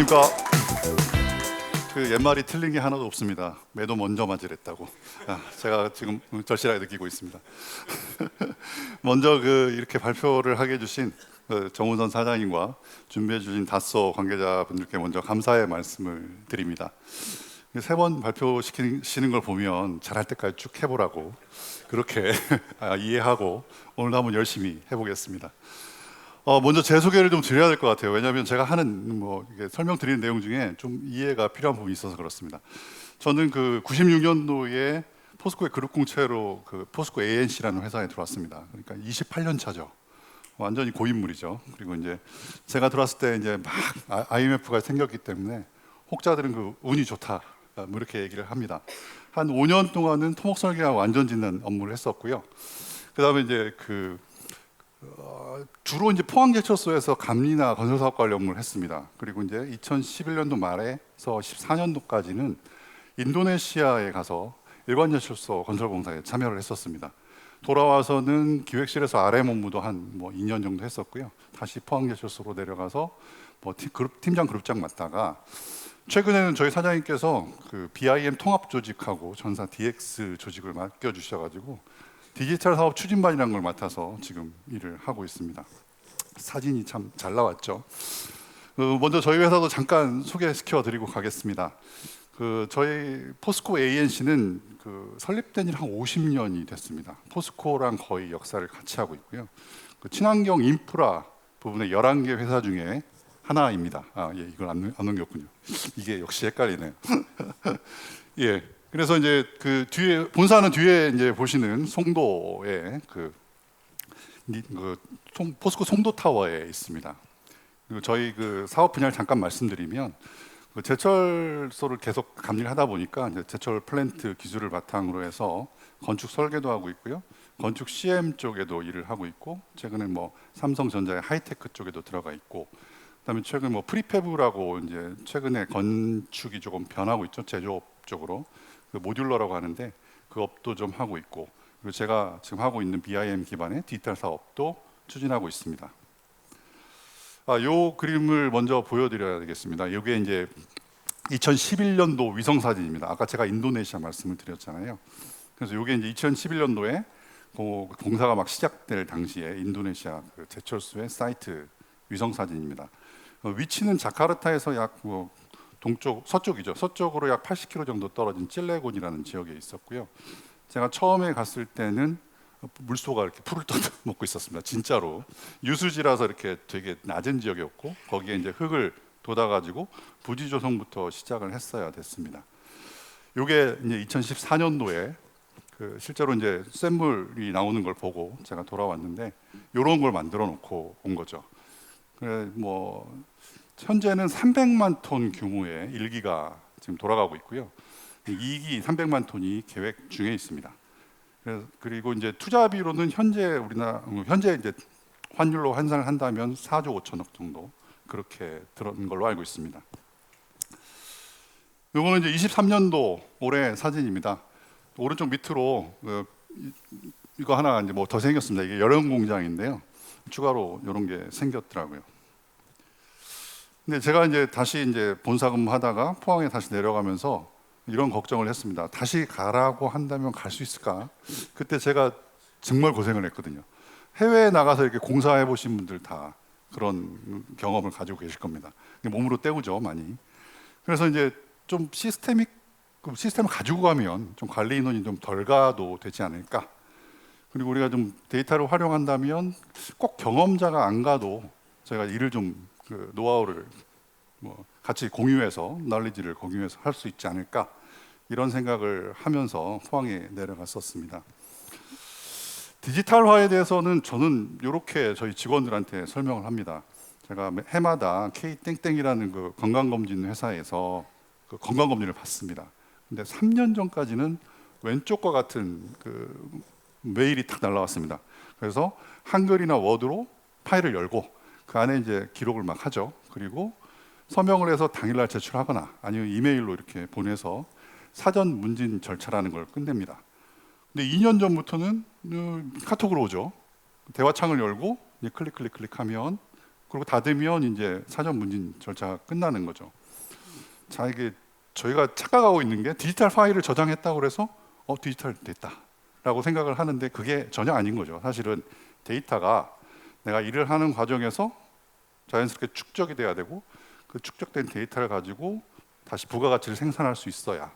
안녕하십니까. 그 옛말이 틀린 게 하나도 없습니다. 매도 먼저 맞으랬다고. 아, 제가 지금 절실하게 느끼고 있습니다. 먼저 그 이렇게 발표를 하게 해주신 그 정우선 사장님과 준비해 주신 다소 관계자분들께 먼저 감사의 말씀을 드립니다. 세 번 발표시키는 걸 보면 잘할 때까지 쭉 해보라고 그렇게 아, 이해하고 오늘 한번 열심히 해보겠습니다. 어, 먼저 제 소개를 좀 드려야 될 것 같아요. 왜냐하면 제가 하는 뭐 설명드리는 내용 중에 좀 이해가 필요한 부분이 있어서 그렇습니다. 저는 그 96년도에 포스코의 그룹 공채로 그 포스코 ANC라는 회사에 들어왔습니다. 그러니까 28년 차죠. 완전히 고인물이죠. 그리고 이제 제가 들어왔을 때 이제 막 IMF가 생겼기 때문에 혹자들은 그 운이 좋다 뭐 이렇게 얘기를 합니다. 한 5년 동안은 토목 설계와 완전 짓는 업무를 했었고요. 그다음에 이제 그 어, 주로 이제 포항제철소에서 감리나 건설 사업 관련 업무를 했습니다. 그리고 이제 2011년도 말에서 14년도까지는 인도네시아에 가서 일관제철소 건설 공사에 참여를 했었습니다. 돌아와서는 기획실에서 RM 업무도 한 뭐 2년 정도 했었고요. 다시 포항제철소로 내려가서 뭐 팀, 그룹, 팀장 그룹장 맡다가 최근에는 저희 사장님께서 그 BIM 통합 조직하고 전사 DX 조직을 맡겨 주셔 가지고 디지털 사업 추진반이라는 걸 맡아서 지금 일을 하고 있습니다. 사진이 참 잘 나왔죠. 그 먼저 저희 회사도 잠깐 소개시켜 드리고 가겠습니다. 그 저희 포스코 ANC는 그 설립된 지 한 50년이 됐습니다. 포스코랑 거의 역사를 같이 하고 있고요. 그 친환경 인프라 부분의 11개 회사 중에 하나입니다. 아, 예, 이걸 안, 안 넘겼군요. 이게 역시 헷갈리네요. 예. 그래서 이제 그 뒤에 본사는 뒤에 이제 보시는 송도에 그, 그 송, 포스코 송도 타워에 있습니다. 그리고 저희 그 사업 분야를 잠깐 말씀드리면 그 제철소를 계속 감리를 하다 보니까 이제 제철 플랜트 기술을 바탕으로 해서 건축 설계도 하고 있고요. 건축 CM 쪽에도 일을 하고 있고 최근에 뭐 삼성전자의 하이테크 쪽에도 들어가 있고 그다음에 최근 뭐 프리페브라고 이제 최근에 건축이 조금 변하고 있죠 제조업 쪽으로 그 모듈러라고 하는데 그 업도 좀 하고 있고 그리고 제가 지금 하고 있는 BIM 기반의 디지털 사업도 추진하고 있습니다. 아, 요 그림을 먼저 보여드려야 되겠습니다. 이게 이제 2011년도 위성 사진입니다. 아까 제가 인도네시아 말씀을 드렸잖아요. 그래서 이게 이제 2011년도에 공사가 막 시작될 당시에 인도네시아 그 제철소의 사이트 위성 사진입니다. 어, 위치는 자카르타에서 약 뭐 동쪽 서쪽이죠. 서쪽으로 약 80km 정도 떨어진 찔레곤이라는 지역에 있었고요. 제가 처음에 갔을 때는 물소가 이렇게 풀을 떠먹고 있었습니다. 진짜로 유수지라서 이렇게 되게 낮은 지역이었고 거기에 이제 흙을 돋아가지고 부지 조성부터 시작을 했어야 됐습니다. 이게 이제 2014년도에 그 실제로 이제 샘물이 나오는 걸 보고 제가 돌아왔는데 이런 걸 만들어 놓고 온 거죠. 그래 뭐 현재는 300만 톤 규모의 일기가 지금 돌아가고 있고요. 2기 300만 톤이 계획 중에 있습니다. 그리고 이제 투자비로는 현재 우리나라 현재 이제 환율로 환산을 한다면 4조 5천억 정도 그렇게 들은 걸로 알고 있습니다. 이거는 이제 23년도 올해 사진입니다. 오른쪽 밑으로 그 이거 하나 이제 뭐 더 생겼습니다. 이게 열연 공장인데요. 추가로 이런 게 생겼더라고요. 근데 제가 이제 다시 이제 본사 근무하다가 포항에 다시 내려가면서 이런 걱정을 했습니다. 다시 가라고 한다면 갈 수 있을까? 그때 제가 정말 고생을 했거든요. 해외에 나가서 이렇게 공사해 보신 분들 다 그런 경험을 가지고 계실 겁니다. 몸으로 때우죠 많이. 그래서 이제 좀 시스템이 그 시스템을 가지고 가면 좀 관리 인원이 좀 덜 가도 되지 않을까. 그리고 우리가 좀 데이터를 활용한다면 꼭 경험자가 안 가도 저희가 일을 좀 그 노하우를 뭐 같이 공유해서 널리지를 공유해서 할 수 있지 않을까 이런 생각을 하면서 포항에 내려갔었습니다. 디지털화에 대해서는 저는 이렇게 저희 직원들한테 설명을 합니다. 제가 해마다 K 땡땡이라는 그 건강검진 회사에서 그 건강검진을 받습니다. 근데 3년 전까지는 왼쪽과 같은 그 메일이 탁 날라왔습니다. 그래서 한글이나 워드로 파일을 열고 그 안에 이제 기록을 막 하죠. 그리고 서명을 해서 당일날 제출하거나 아니면 이메일로 이렇게 보내서 사전 문진 절차라는 걸 끝냅니다. 근데 2년 전부터는 어, 카톡으로 오죠. 대화창을 열고 클릭 클릭 클릭하면 그리고 닫으면 이제 사전 문진 절차가 끝나는 거죠. 자 이게 저희가 착각하고 있는 게 디지털 파일을 저장했다고 그래서 어 디지털 됐다라고 생각을 하는데 그게 전혀 아닌 거죠. 사실은 데이터가 내가 일을 하는 과정에서 자연스럽게 축적이 돼야 되고 그 축적된 데이터를 가지고 다시 부가가치를 생산할 수 있어야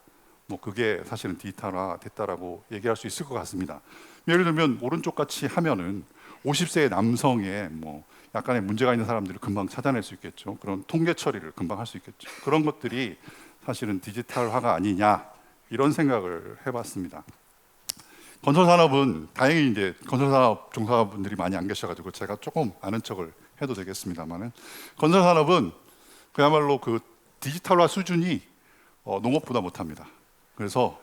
뭐 그게 사실은 디지털화 됐다라고 얘기할 수 있을 것 같습니다. 예를 들면 오른쪽 같이 하면은 50세의 남성의 뭐 약간의 문제가 있는 사람들을 금방 찾아낼 수 있겠죠. 그런 통계 처리를 금방 할 수 있겠죠. 그런 것들이 사실은 디지털화가 아니냐 이런 생각을 해봤습니다. 건설 산업은 다행히 이제 건설 산업 종사분들이 많이 안 계셔가지고 제가 조금 아는 척을 해도 되겠습니다만은 건설 산업은 그야말로 그 디지털화 수준이 어, 농업보다 못합니다. 그래서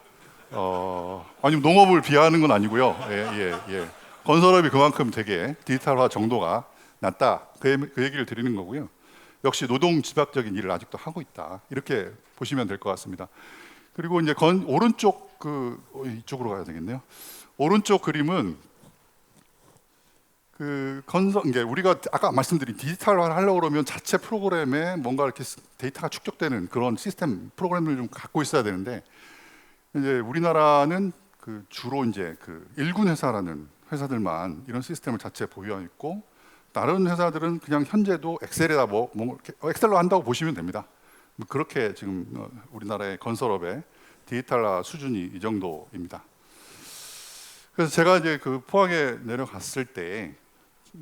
어, 아니 농업을 비하하는 건 아니고요. 예, 예, 예. 건설업이 그만큼 되게 디지털화 정도가 낮다. 그, 그 얘기를 드리는 거고요. 역시 노동 집약적인 일을 아직도 하고 있다. 이렇게 보시면 될 것 같습니다. 그리고 이제 건 오른쪽 그 어, 이쪽으로 가야 되겠네요. 오른쪽 그림은 그 건설 이게 우리가 아까 말씀드린 디지털화를 하려고 그러면 자체 프로그램에 뭔가 이렇게 데이터가 축적되는 그런 시스템 프로그램을 좀 갖고 있어야 되는데 이제 우리나라는 그 주로 이제 그 일군 회사라는 회사들만 이런 시스템을 자체 보유하고 있고 다른 회사들은 그냥 현재도 엑셀에다 뭐, 뭐 이렇게 엑셀로 한다고 보시면 됩니다. 뭐 그렇게 지금 어, 우리나라의 건설업의 디지털화 수준이 이 정도입니다. 그래서 제가 이제 그 포항에 내려갔을 때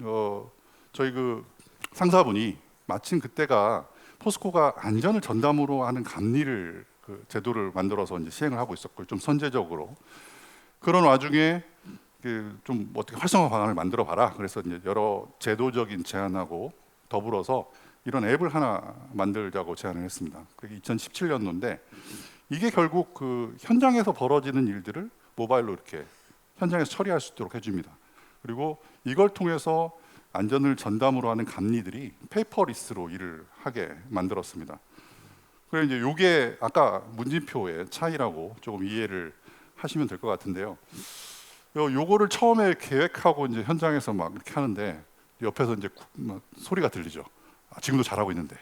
어, 저희 그 상사분이 마침 그때가 포스코가 안전을 전담으로 하는 감리를 그 제도를 만들어서 이제 시행을 하고 있었고 좀 선제적으로 그런 와중에 그 좀 어떻게 활성화 방안을 만들어 봐라. 그래서 이제 여러 제도적인 제안하고 더불어서 이런 앱을 하나 만들자고 제안을 했습니다. 그게 2017년도인데 이게 결국 그 현장에서 벌어지는 일들을 모바일로 이렇게 현장에서 처리할 수 있도록 해줍니다. 그리고 이걸 통해서 안전을 전담으로 하는 감리들이 페이퍼리스로 일을 하게 만들었습니다. 그래 이제 요게 아까 문진표의 차이라고 조금 이해를 하시면 될 것 같은데요. 요 요거를 처음에 계획하고 이제 현장에서 막 이렇게 하는데 옆에서 이제 소리가 들리죠. 아, 지금도 잘하고 있는데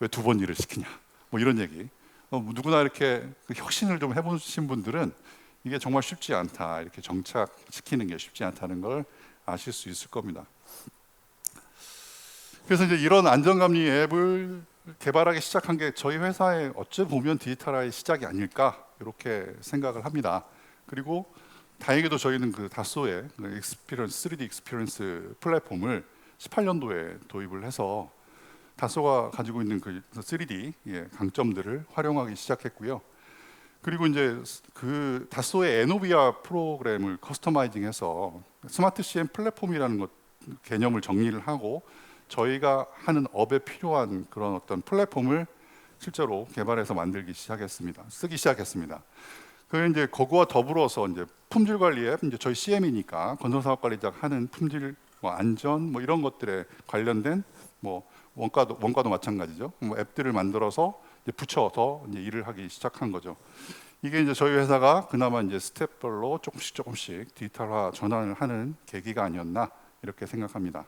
왜 두 번 일을 시키냐? 뭐 이런 얘기. 어, 뭐 누구나 이렇게 그 혁신을 좀 해보신 분들은 이게 정말 쉽지 않다. 이렇게 정착시키는 게 쉽지 않다는 걸 아실 수 있을 겁니다. 그래서 이제 이런 안전감리 앱을 개발하기 시작한 게 저희 회사의 어찌 보면 디지털화의 시작이 아닐까 이렇게 생각을 합니다. 그리고 다행히도 저희는 그 다소의 그 익스피리언스 3D 익스피리언스 플랫폼을 18년도에 도입을 해서 다소가 가지고 있는 그 3D 예, 강점들을 활용하기 시작했고요. 그리고 이제 그 다소의 에노비아 프로그램을 커스터마이징해서 스마트 CM 플랫폼이라는 것 개념을 정리를 하고 저희가 하는 업에 필요한 그런 어떤 플랫폼을 실제로 개발해서 만들기 시작했습니다. 쓰기 시작했습니다. 그 이제 그거와 더불어서 이제 품질 관리 앱 이제 저희 CM이니까 건설 사업 관리자 하는 품질 뭐 안전 뭐 이런 것들에 관련된 뭐 원가도 원가도 마찬가지죠. 뭐 앱들을 만들어서 이제 붙여서 이제 일을 하기 시작한 거죠. 이게 이제 저희 회사가 그나마 이제 스텝별로 조금씩 조금씩 디지털화 전환을 하는 계기가 아니었나 이렇게 생각합니다.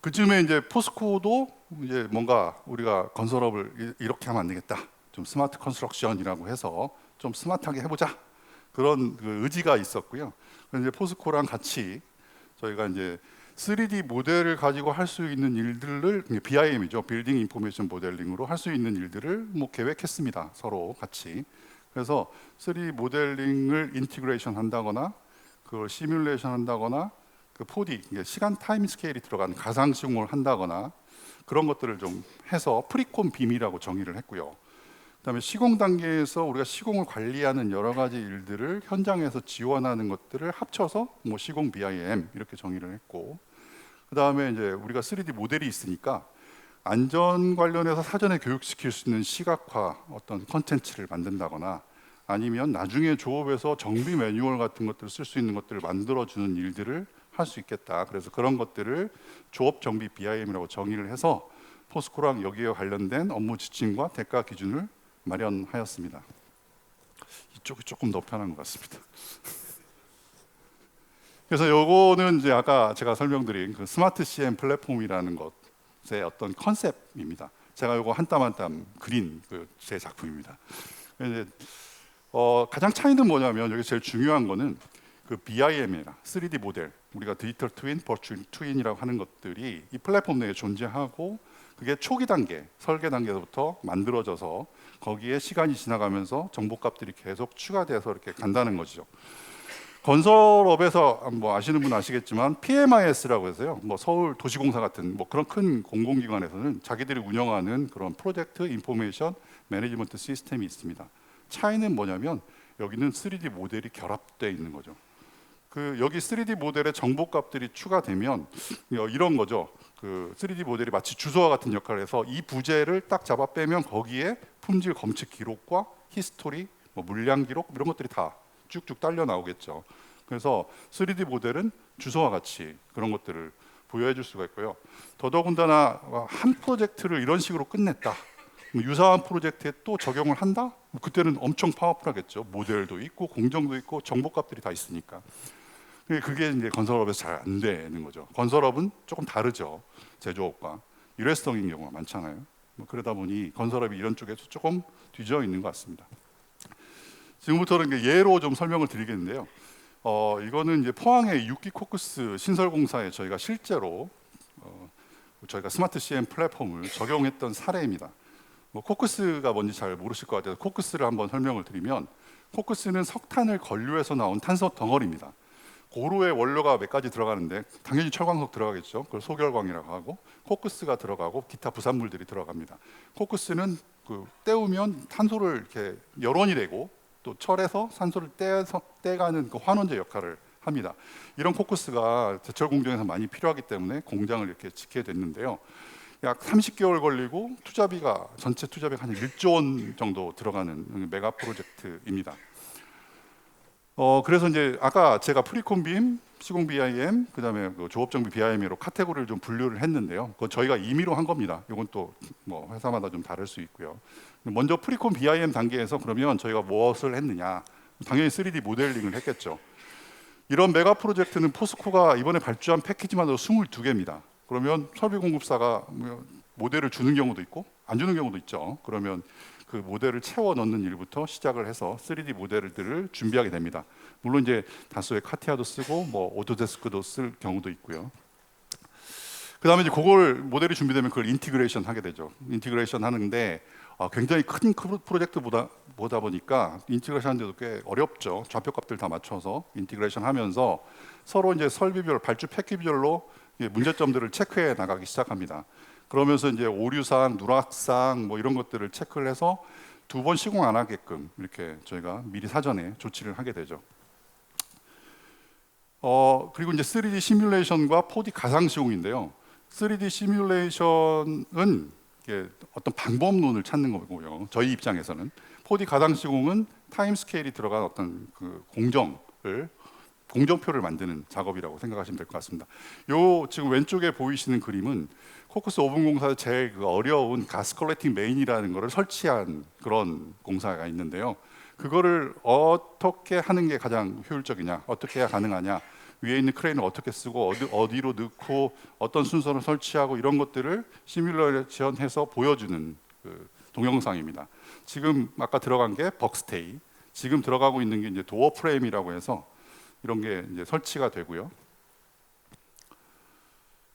그쯤에 이제 포스코도 이제 뭔가 우리가 건설업을 이- 이렇게 하면 안 되겠다. 좀 스마트 컨스트럭션이라고 해서 좀 스마트하게 해보자. 그런 그 의지가 있었고요. 그래서 이제 포스코랑 같이 저희가 이제 3D 모델을 가지고 할 수 있는 일들을 BIM이죠. 빌딩 인포메이션 모델링으로 할 수 있는 일들을 뭐 계획했습니다. 서로 같이. 그래서 3D 모델링을 인티그레이션 한다거나 그걸 시뮬레이션 한다거나 그 4D 이게 시간 타임 스케일이 들어간 가상 시공을 한다거나 그런 것들을 좀 해서 프리콘 빔이라고 정의를 했고요. 그다음에 시공 단계에서 우리가 시공을 관리하는 여러 가지 일들을 현장에서 지원하는 것들을 합쳐서 뭐 시공 BIM 이렇게 정의를 했고 그다음에 이제 우리가 3D 모델이 있으니까 안전 관련해서 사전에 교육시킬 수 있는 시각화 어떤 컨텐츠를 만든다거나 아니면 나중에 조업에서 정비 매뉴얼 같은 것들을 쓸 수 있는 것들을 만들어 주는 일들을 할 수 있겠다. 그래서 그런 것들을 조업 정비 BIM이라고 정의를 해서 포스코랑 여기에 관련된 업무 지침과 대가 기준을 마련하였습니다. 이쪽이 조금 더 편한 것 같습니다. 그래서 요거는 이제 아까 제가 설명드린 그 스마트 CM 플랫폼이라는 것의 어떤 컨셉입니다. 제가 요거 한 땀 한 땀 그린 그 제 작품입니다. 이제 어, 가장 차이는 뭐냐면 여기 제일 중요한 거는 그 BIM이나 3D 모델 우리가 디지털 트윈, 버추얼 트윈이라고 하는 것들이 이 플랫폼 내에 존재하고 그게 초기 단계 설계 단계부터 만들어져서 거기에 시간이 지나가면서 정보값들이 계속 추가돼서 이렇게 간다는 거죠. 건설업에서 뭐 아시는 분 아시겠지만 PMIS라고 해서요. 뭐 서울 도시공사 같은 뭐 그런 큰 공공기관에서는 자기들이 운영하는 그런 프로젝트 인포메이션 매니지먼트 시스템이 있습니다. 차이는 뭐냐면 여기는 3D 모델이 결합되어 있는 거죠. 그 여기 3D 모델의 정보 값들이 추가되면 어, 이런 거죠. 그 3D 모델이 마치 주소와 같은 역할을 해서 이 부재를 딱 잡아 빼면 거기에 품질 검측 기록과 히스토리, 뭐 물량 기록 이런 것들이 다 쭉쭉 딸려 나오겠죠. 그래서 3D 모델은 주소와 같이 그런 것들을 보여해 줄 수가 있고요. 더더군다나 한 프로젝트를 이런 식으로 끝냈다. 뭐 유사한 프로젝트에 또 적용을 한다? 뭐 그때는 엄청 파워풀하겠죠. 모델도 있고 공정도 있고 정보값들이 다 있으니까. 그게 이제 건설업에서 잘 안 되는 거죠. 건설업은 조금 다르죠. 제조업과 일회성인 경우가 많잖아요. 뭐 그러다 보니 건설업이 이런 쪽에서 조금 뒤져 있는 것 같습니다. 지금부터는 예로 좀 설명을 드리겠는데요. 어, 이거는 이제 포항의 육기 코크스 신설 공사에 저희가 실제로 어, 저희가 스마트 CM 플랫폼을 적용했던 사례입니다. 뭐 코크스가 뭔지 잘 모르실 것 같아서 코크스를 한번 설명을 드리면 코크스는 석탄을 건류해서 나온 탄소 덩어리입니다. 고루의 원료가 몇 가지 들어가는데 당연히 철광석 들어가겠죠. 그걸 소결광이라고 하고 코크스가 들어가고 기타 부산물들이 들어갑니다. 코크스는 그 떼우면 탄소를 이렇게 열원이 되고 또 철에서 산소를 떼서 떼가는 그 환원제 역할을 합니다. 이런 코크스가 제철 공정에서 많이 필요하기 때문에 공장을 이렇게 짓게 됐는데요. 약 30개월 걸리고 투자비가 전체 투자비가 한 1조 원 정도 들어가는 메가 프로젝트입니다. 어 그래서 이제 아까 제가 프리콤빔, 시공 BIM, 그다음에 그 조업 정비 BIM으로 카테고리를 좀 분류를 했는데요. 그건 저희가 임의로 한 겁니다. 이건 또 뭐 회사마다 좀 다를 수 있고요. 먼저 프리콤 BIM 단계에서 그러면 저희가 무엇을 했느냐? 당연히 3D 모델링을 했겠죠. 이런 메가 프로젝트는 포스코가 이번에 발주한 패키지만으로 22개입니다. 그러면 설비 공급사가 뭐 모델을 주는 경우도 있고 안 주는 경우도 있죠. 그러면 그 모델을 채워 넣는 일부터 시작을 해서 3D 모델들을 준비하게 됩니다. 물론 이제 다수의 카티아도 쓰고 뭐 오토데스크도 쓸 경우도 있고요. 그 다음에 이제 그걸 모델이 준비되면 그걸 인티그레이션 하게 되죠. 인티그레이션 하는데 어, 굉장히 큰 프로젝트보다 보다 보니까 인티그레이션 하는데도 꽤 어렵죠. 좌표값들 다 맞춰서 인티그레이션 하면서 서로 이제 설비별 발주 패키지별로 문제점들을 체크해 나가기 시작합니다. 그러면서 이제 오류사항, 누락사항 뭐 이런 것들을 체크를 해서 두 번 시공 안 하게끔 이렇게 저희가 미리 사전에 조치를 하게 되죠. 어 그리고 이제 3D 시뮬레이션과 4D 가상 시공인데요. 3D 시뮬레이션은 어떤 방법론을 찾는 거고요. 저희 입장에서는 4D 가상 시공은 타임 스케일이 들어간 어떤 그 공정을 공정표를 만드는 작업이라고 생각하시면 될 것 같습니다. 요 지금 왼쪽에 보이시는 그림은 코크스 오븐 공사의 제일 그 어려운 가스 컬렉팅 메인이라는 것을 설치한 그런 공사가 있는데요. 그거를 어떻게 하는 게 가장 효율적이냐, 어떻게 해야 가능하냐, 위에 있는 크레인을 어떻게 쓰고 어디, 어디로 넣고 어떤 순서를 설치하고 이런 것들을 시뮬레이션해서 보여주는 그 동영상입니다. 지금 아까 들어간 게 벅스테이, 지금 들어가고 있는 게 이제 도어 프레임이라고 해서 이런 게 이제 설치가 되고요.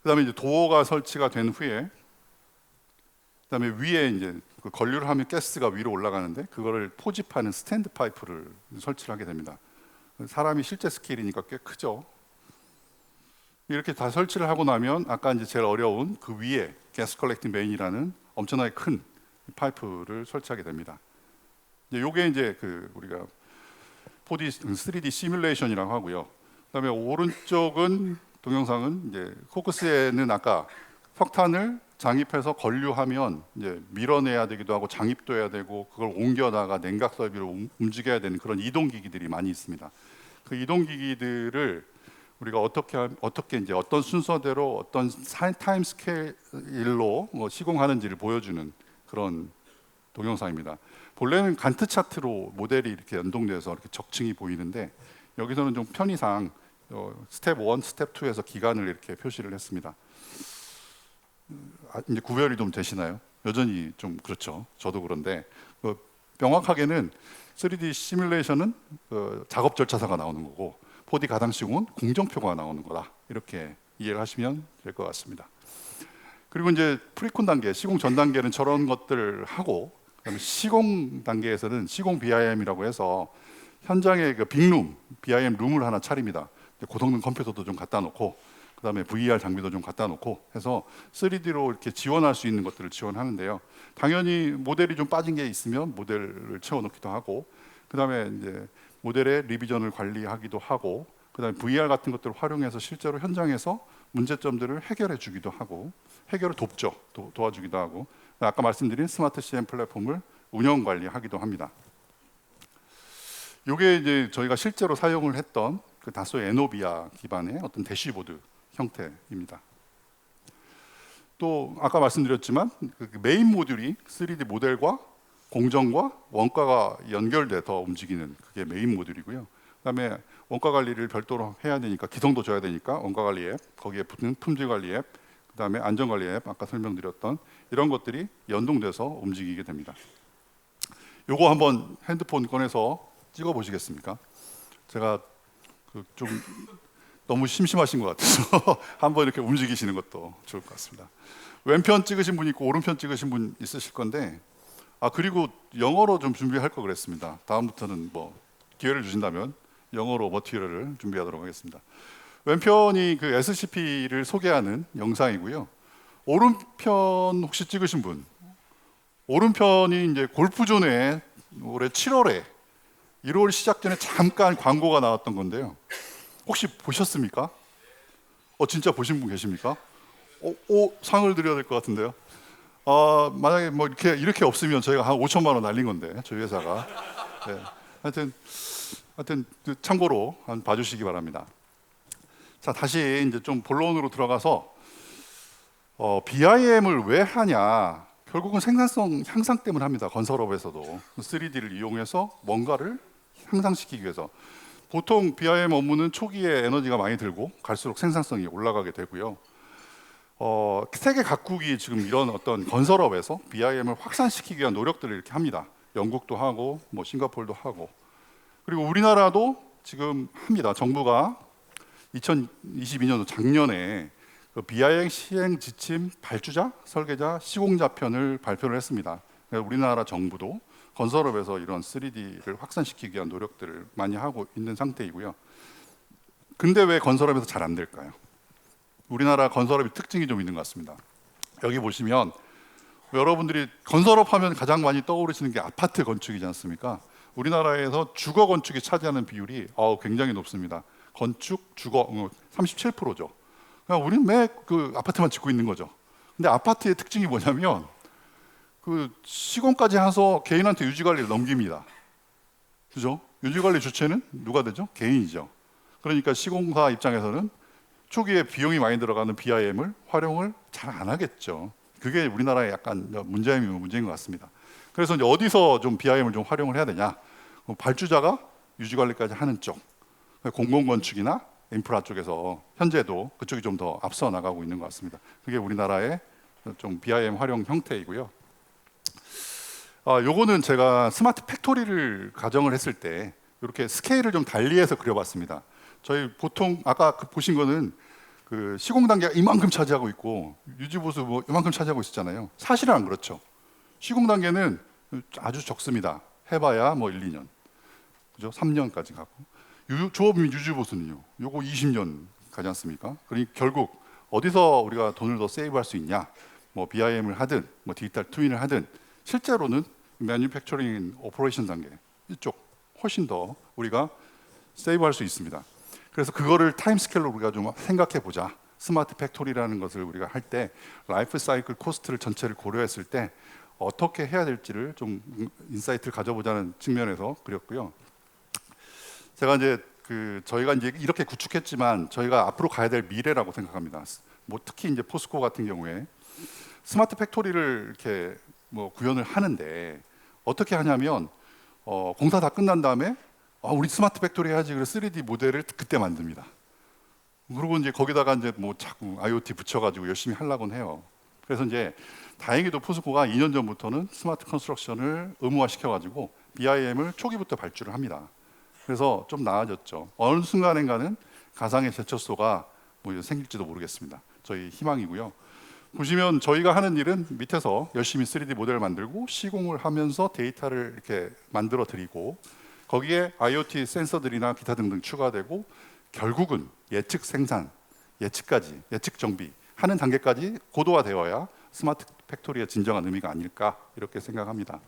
그다음에 이제 도어가 설치가 된 후에 그다음에 위에 이제 그 건류를 하면 가스가 위로 올라가는데 그거를 포집하는 스탠드 파이프를 설치를 하게 됩니다. 사람이 실제 스케일이니까 꽤 크죠. 이렇게 다 설치를 하고 나면 아까 이제 제일 어려운 그 위에 가스 컬렉팅 메인이라는 엄청나게 큰 파이프를 설치하게 됩니다. 이제 요게 이제 그 우리가 4D, 3D 시뮬레이션이라고 하고요. 그다음에 오른쪽은 동영상은 이제 코크스에는 아까 석탄을 장입해서 건류하면 이제 밀어내야 되기도 하고 장입도 해야 되고 그걸 옮겨다가 냉각 설비로 움직여야 되는 그런 이동 기기들이 많이 있습니다. 그 이동 기기들을 우리가 어떻게 어떻게 이제 어떤 순서대로 어떤 타임 스케일로 뭐 시공하는지를 보여주는 그런 동영상입니다. 본래는 간트 차트로 모델이 이렇게 연동돼서 이렇게 적층이 보이는데 여기서는 좀 편의상 어, 스텝 1, 스텝 2에서 기간을 이렇게 표시를 했습니다. 아, 이제 구별이 좀 되시나요? 여전히 좀 그렇죠. 저도 그런데 어, 명확하게는 3D 시뮬레이션은 어, 작업 절차사가 나오는 거고 4D 가당 시공은 공정표가 나오는 거다. 이렇게 이해를 하시면 될 것 같습니다. 그리고 이제 프리콘 단계, 시공 전 단계는 저런 것들을 하고 시공 단계에서는 시공 BIM이라고 해서 현장에 그 빅룸, BIM 룸을 하나 차립니다. 고성능 컴퓨터도 좀 갖다 놓고 그다음에 VR 장비도 좀 갖다 놓고 해서 3D로 이렇게 지원할 수 있는 것들을 지원하는데요. 당연히 모델이 좀 빠진 게 있으면 모델을 채워 넣기도 하고 그다음에 이제 모델의 리비전을 관리하기도 하고 그다음에 VR 같은 것들을 활용해서 실제로 현장에서 문제점들을 해결해 주기도 하고 해결을 돕죠. 도, 도와주기도 하고 아까 말씀드린 스마트 CM 플랫폼을 운영 관리하기도 합니다. 이게 이제 저희가 실제로 사용을 했던 그 다소 에노비아 기반의 어떤 대시보드 형태입니다. 또 아까 말씀드렸지만 그 메인 모듈이 3D 모델과 공정과 원가가 연결돼서 움직이는 그게 메인 모듈이고요. 그다음에 원가 관리를 별도로 해야 되니까 기성도 줘야 되니까 원가 관리 앱, 거기에 붙는 품질 관리 앱, 그다음에 안전 관리 앱 아까 설명드렸던 이런 것들이 연동돼서 움직이게 됩니다. 요거 한번 핸드폰 꺼내서 찍어 보시겠습니까? 제가 그 좀 너무 심심하신 것 같아서 한번 이렇게 움직이시는 것도 좋을 것 같습니다. 왼편 찍으신 분 있고 오른편 찍으신 분 있으실 건데 아 그리고 영어로 좀 준비할 거 그랬습니다. 다음부터는 뭐 기회를 주신다면 영어로 머티리얼을 준비하도록 하겠습니다. 왼편이 그 SCP를 소개하는 영상이고요. 오른편 혹시 찍으신 분? 오른편이 이제 골프존에 올해 7월에 1월 시작 전에 잠깐 광고가 나왔던 건데요. 혹시 보셨습니까? 어 진짜 보신 분 계십니까? 어, 오, 상을 드려야 될 것 같은데요. 어, 만약에 뭐 이렇게 이렇게 없으면 저희가 한 5천만 원 날린 건데 저희 회사가. 네. 하여튼 하여튼 그 참고로 한 봐주시기 바랍니다. 자 다시 이제 좀 본론으로 들어가서 어, BIM을 왜 하냐? 결국은 생산성 향상 때문에 합니다. 건설업에서도 3D를 이용해서 뭔가를 향상시키기 위해서 보통 BIM 업무는 초기에 에너지가 많이 들고 갈수록 생산성이 올라가게 되고요. 어, 세계 각국이 지금 이런 어떤 건설업에서 BIM을 확산시키기 위한 노력들을 이렇게 합니다. 영국도 하고 뭐 싱가포르도 하고 그리고 우리나라도 지금 합니다. 정부가 2022년도 작년에 그 BIM 시행 지침 발주자, 설계자, 시공자 편을 발표를 했습니다. 우리나라 정부도 건설업에서 이런 3D를 확산시키기 위한 노력들을 많이 하고 있는 상태이고요. 근데 왜 건설업에서 잘 안 될까요? 우리나라 건설업이 특징이 좀 있는 것 같습니다. 여기 보시면 여러분들이 건설업 하면 가장 많이 떠오르시는 게 아파트 건축이지 않습니까? 우리나라에서 주거 건축이 차지하는 비율이 어, 굉장히 높습니다. 건축, 주거 37%죠. 그러니까 우리는 매 그 아파트만 짓고 있는 거죠. 근데 아파트의 특징이 뭐냐면 그 시공까지 해서 개인한테 유지 관리를 넘깁니다. 그죠? 유지 관리 주체는 누가 되죠? 개인이죠. 그러니까 시공사 입장에서는 초기에 비용이 많이 들어가는 BIM을 활용을 잘 안 하겠죠. 그게 우리나라의 약간 문제이면 문제인 것 같습니다. 그래서 이제 어디서 좀 BIM을 좀 활용을 해야 되냐? 발주자가 유지 관리까지 하는 쪽, 공공 건축이나 인프라 쪽에서 현재도 그쪽이 좀 더 앞서 나가고 있는 것 같습니다. 그게 우리나라의 좀 BIM 활용 형태이고요. 아, 요거는 제가 스마트 팩토리를 가정을 했을 때 이렇게 스케일을 좀 달리해서 그려봤습니다. 저희 보통 아까 그 보신 거는 그 시공 단계가 이만큼 차지하고 있고 유지 보수 뭐 이만큼 차지하고 있었잖아요. 사실은 안 그렇죠. 시공 단계는 아주 적습니다. 해봐야 뭐 1, 2년, 그죠? 3년까지 가고 유, 조업 및 유지 보수는요. 요거 20년 가지 않습니까? 그러니 결국 어디서 우리가 돈을 더 세이브할 수 있냐? 뭐 BIM을 하든 뭐 디지털 트윈을 하든 실제로는 매뉴팩처링 오퍼레이션 단계 이쪽 훨씬 더 우리가 세이브할 수 있습니다. 그래서 그거를 타임 스케일로 우리가 좀 생각해 보자. 스마트 팩토리라는 것을 우리가 할 때 라이프 사이클 코스트를 전체를 고려했을 때 어떻게 해야 될지를 좀 인사이트를 가져보자는 측면에서 그렸고요. 제가 이제 그 저희가 이제 이렇게 구축했지만 저희가 앞으로 가야 될 미래라고 생각합니다. 뭐 특히 이제 포스코 같은 경우에 스마트 팩토리를 이렇게 뭐 구현을 하는데 어떻게 하냐면 어, 공사 다 끝난 다음에 아, 우리 스마트 팩토리 해야지 그래서 3D 모델을 그때 만듭니다. 그리고 이제 거기다가 이제 뭐 자꾸 IoT 붙여가지고 열심히 하려고는 해요. 그래서 이제 다행히도 포스코가 2년 전부터는 스마트 컨스트럭션을 의무화시켜가지고 BIM을 초기부터 발주를 합니다. 그래서 좀 나아졌죠. 어느 순간인가는 가상의 제철소가 뭐 생길지도 모르겠습니다. 저희 희망이고요. 보시면 저희가 하는 일은 밑에서 열심히 3D 모델을 만들고 시공을 하면서 데이터를 이렇게 만들어 드리고 거기에 IoT 센서들이나 기타 등등 추가되고 결국은 예측 생산, 예측까지, 예측 정비 하는 단계까지 고도화되어야 스마트 팩토리의 진정한 의미가 아닐까 이렇게 생각합니다.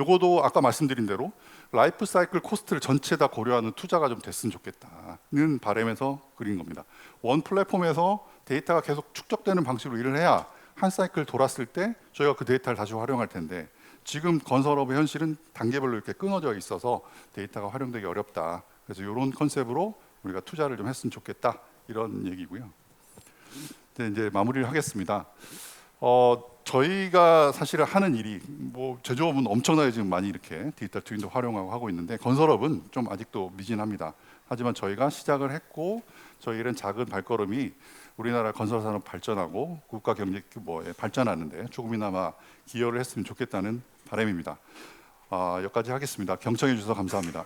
요거도 아까 말씀드린 대로 라이프 사이클 코스트를 전체 다 고려하는 투자가 좀 됐으면 좋겠다는 바람에서 그린 겁니다. 원 플랫폼에서 데이터가 계속 축적되는 방식으로 일을 해야 한 사이클 돌았을 때 저희가 그 데이터를 다시 활용할 텐데 지금 건설업의 현실은 단계별로 이렇게 끊어져 있어서 데이터가 활용되기 어렵다. 그래서 이런 컨셉으로 우리가 투자를 좀 했으면 좋겠다 이런 얘기고요. 네, 이제 마무리를 하겠습니다. 어, 저희가 사실 하는 일이 뭐 제조업은 엄청나게 지금 많이 이렇게 디지털 트윈도 활용하고 하고 있는데 건설업은 좀 아직도 미진합니다. 하지만 저희가 시작을 했고 저희 이런 작은 발걸음이 우리나라 건설 산업 발전하고 국가 경제 규모에 발전하는데 조금이나마 기여를 했으면 좋겠다는 바람입니다. 아, 여기까지 하겠습니다. 경청해 주셔서 감사합니다.